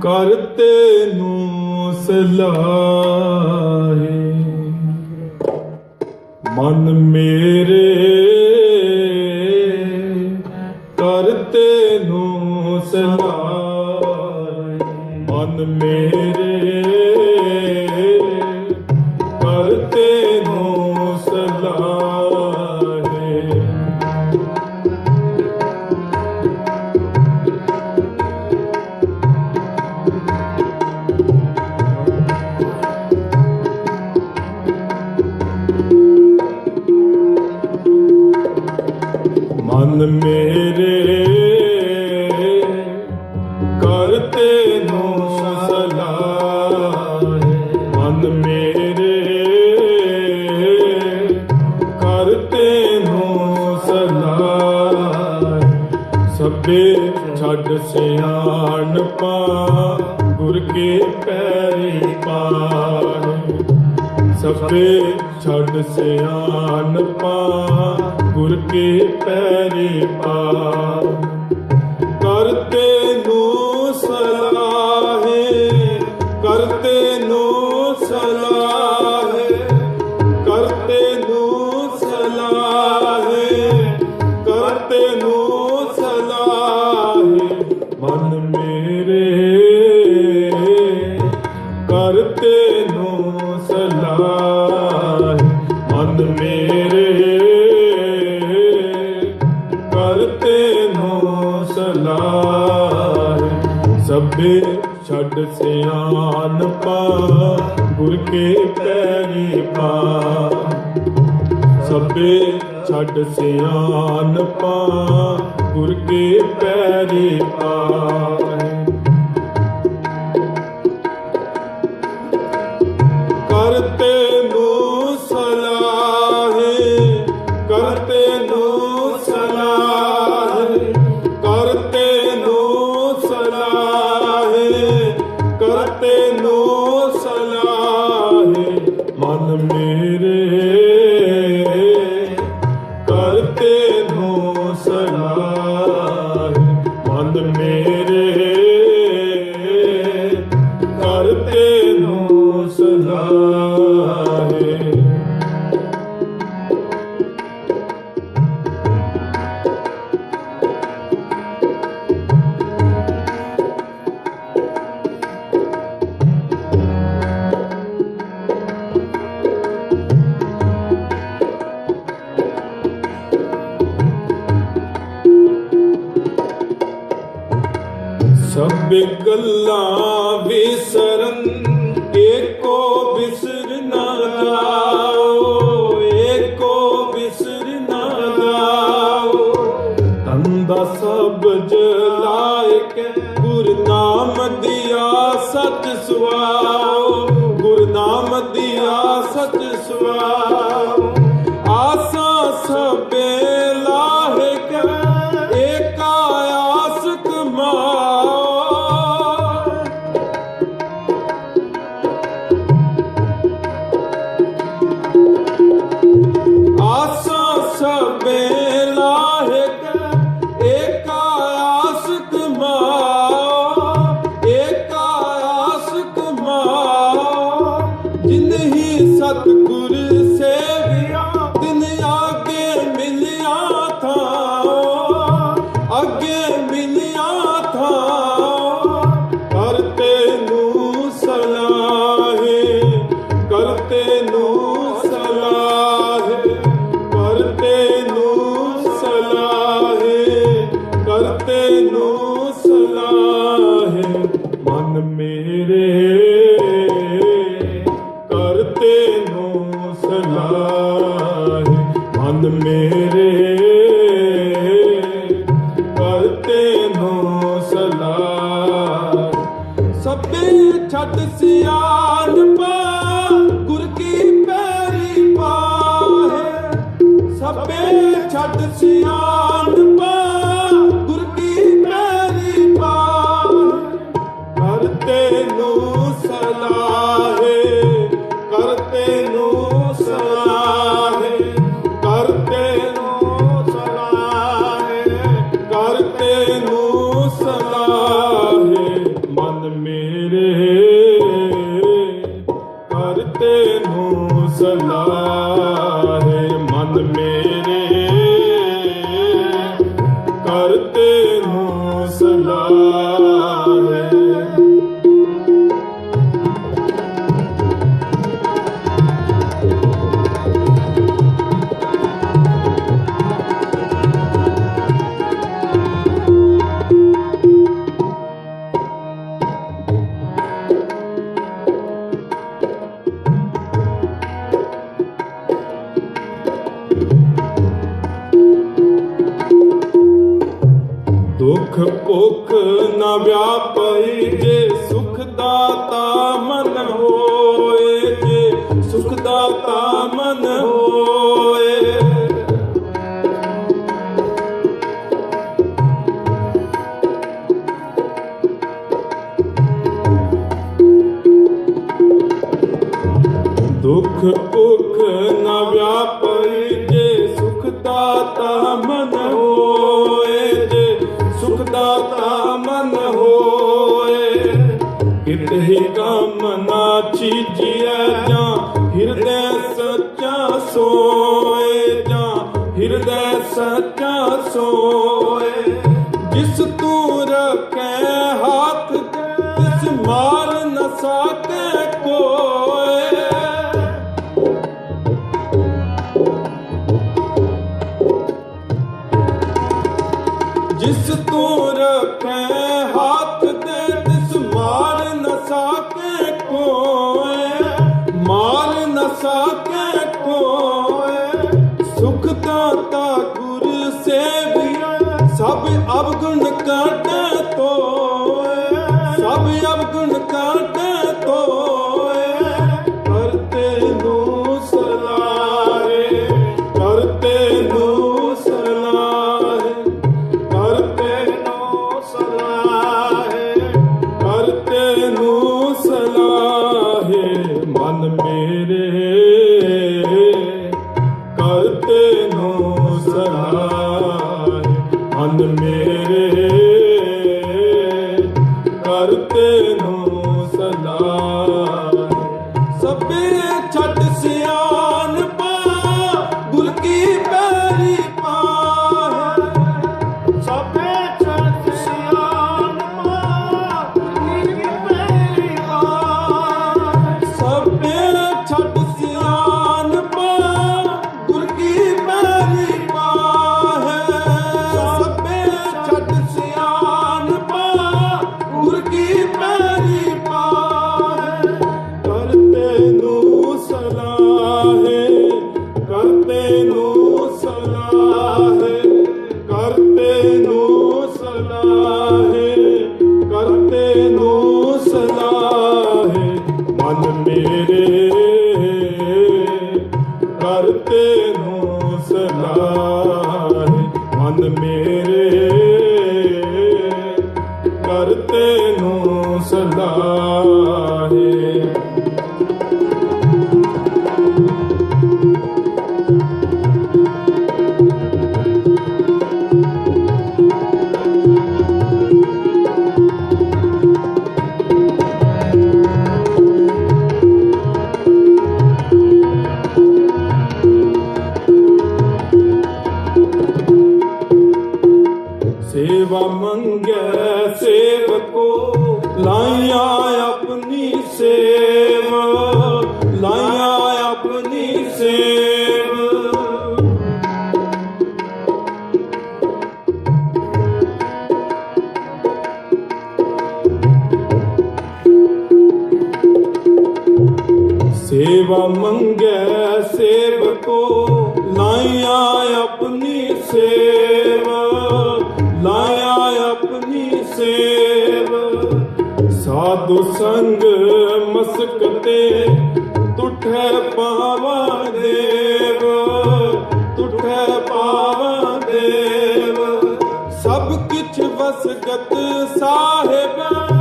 ਕਰਤੇ ਨੂੰ ਸਲਾਹੇ। ਮਨ ਮੇਰੇ ਕਰਤੇ ਨੂੰ ਸਲਾਹੇ। ਮਨ ਮੇਰੇ ਮੇਰੇ ਕਰਤੇ ਨੂੰ ਸਲਾਹੇ ਮਨ ਮੇਰੇ ਕਰਤੇ ਨੂੰ ਸਲਾਹੇ ਸਭੇ ਛੱਡ ਸਿਆਣਪਾ, ਗੁਰ ਕੇ ਪੈਰੀ ਪਾ ਸਭੇ ਛੱਡ ਸਿਆਣਪਾ ਗੁਰ ਕੇ ਪੈਰੇ ਪਾ। ਕਰਤੇ ਨੂੰ ਸਲਾਹੇ ਕਰਤੇ ਨੂੰ ਸਲਾਹੇ ਕਰਤੇ ਨੂੰ ਸਲਾਹੇ ਕਰਤੇ ਨੂੰ ਸਲਾਹੇ। ਮਨ ਮੇਰੇ ਕਰਤੇ ਨੂੰ ਸਲਾਹੇ ਮਨ ਮੇਰੇ। ਕਰਤੇ ਨੂੰ ਸਲਾਹੇ, ਸਭੇ ਛੱਡ ਸਿਆਣਪਾ ਗੁਰ ਕੇ ਪੈਰੀ ਪਾ। ਸਭੇ ਛੱਡ ਸਿਆਣਪਾ ਗੁਰ ਕੇ ਪੈਰੀ ਪਾ। ਤੰਦਾ ਸਭ ਜਲਾਇਕ ਗੁਰ ਨਾਮ ਦਿਆ ਸਚ ਸੁਆਓ ਗੁਰ ਨਾਮ ਦਿਆ ਸਚ ਸੁਆਓ ਸਲਾਹੇ ਕਰਤੇ ਸੁਖ ਦਾਤਾ ਸੋਏ ਜਿਸ ਤੂੰ ਅਵਗੁਣ ਕਾਟੇ ਤੋਏ, ਸਭ ਅਵਗੁਣ ਕਾਟੇ ਕਰਤੇ ਨੂੰ ਸਰਲਾਰੇ ਕਰਤੇ ਨੂੰ ਸਰਲਾਰੇ ਕਰਤੇ ਨੂੰ ਸਰਲਾਰੇ ਕਰਤੇ ਨੂੰ ਸਲਾਹੇ, ਮਨ ਮੇਰੇ। ਕਰਤੇ ਨੂੰ ਸਰਲਾਰੇ ਮਨ ਮੇਰੇ। Hare ਰੰਗ ਮਸਕ ਤੇ ਤੁਠੈ ਪਾਵਾ ਦੇਵ ਤੁਠੈ ਪਾਵਾ ਦੇਵ। ਸਭ ਕਿਛ ਵਸਗਤ ਸਾਹਿਬ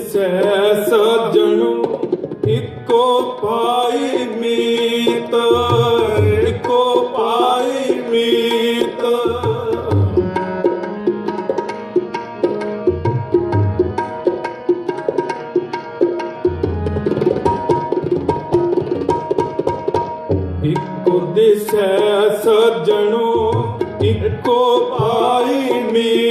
ਵਿਸੈ ਸਜਣ ਇੱਕੋ ਪਾਈ ਮੀ ਇੱਕੋ ਪਾਈ ਮੀਤ। ਇੱਕੋ ਦਿਸੈ ਸਜਣੋ ਇੱਕੋ ਪਾਈ ਮੀਤ।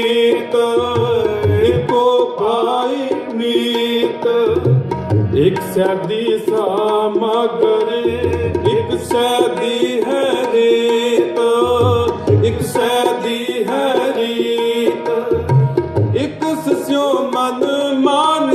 ਸਦੀ ਸਾਮਾ ਕਰੇ ਇੱਕ ਸਦੀ ਹੈ ਰੇਤ ਇੱਕ ਸਦੀ ਹੈ ਰੀਤ ਇੱਕ ਸਸਿਓ ਮਨ ਮਾਨ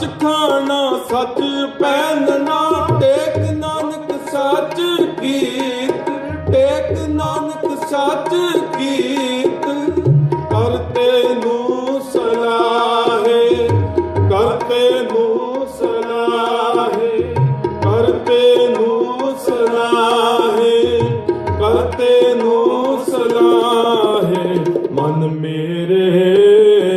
ਸੱਚ ਖਾਣਾ, ਸੱਚ ਪਹਿਨਣਾ, ਟੇਕ ਨਾਨਕ ਸੱਚ ਗੀਤ, ਟੇਕ ਨਾਨਕ ਸੱਚ ਗੀਤ। ਕਰਤੇ ਨੂੰ ਸਲਾਹੇ ਕਰਤੇ ਨੂੰ ਸਲਾਹੇ ਕਰਤੇ ਨੂੰ ਸਲਾਹੇ ਕਰਤੇ ਨੂੰ ਸਲਾਹੇ। ਮਨ ਮੇਰੇ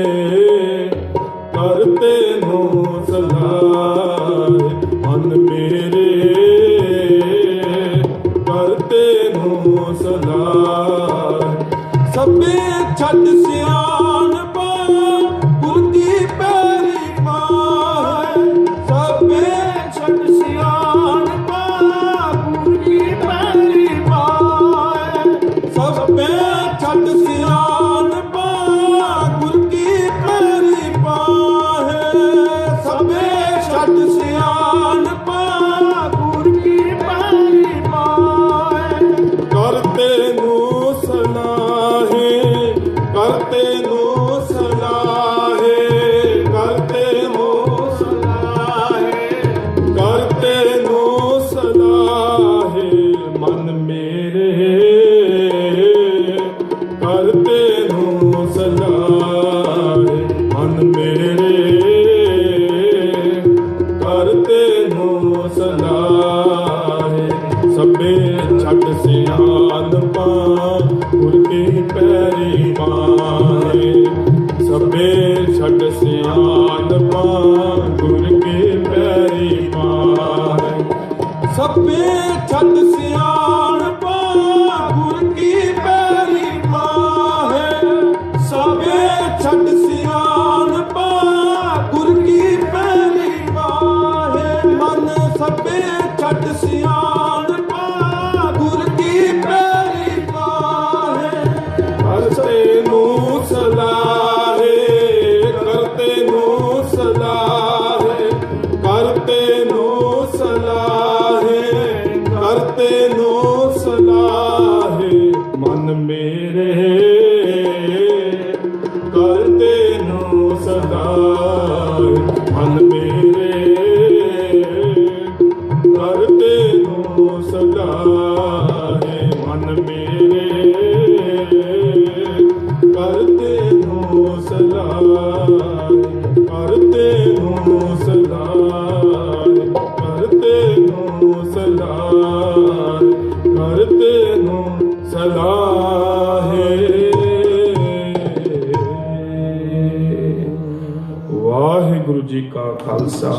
ਸਭੇ ਛੱਡ ਸਿਆ। ਕਰਤੇ ਨੂੰ ਸਲਾਹੇ ਮਨ ਮੇਰੇ ਕਰਤੇ ਨੂੰ ਸਲਾਹੇ ਕਰਤੇ ਨੂੰ ਸਲਾਹੇ ਕਰਤੇ ਨੂੰ ਸਲਾਹੇ ਕਰਤੇ ਨੂੰ ਸਲਾਹੇ ਵਾਹਿਗੁਰੂ ਜੀ ਕਾ ਖਾਲਸਾ।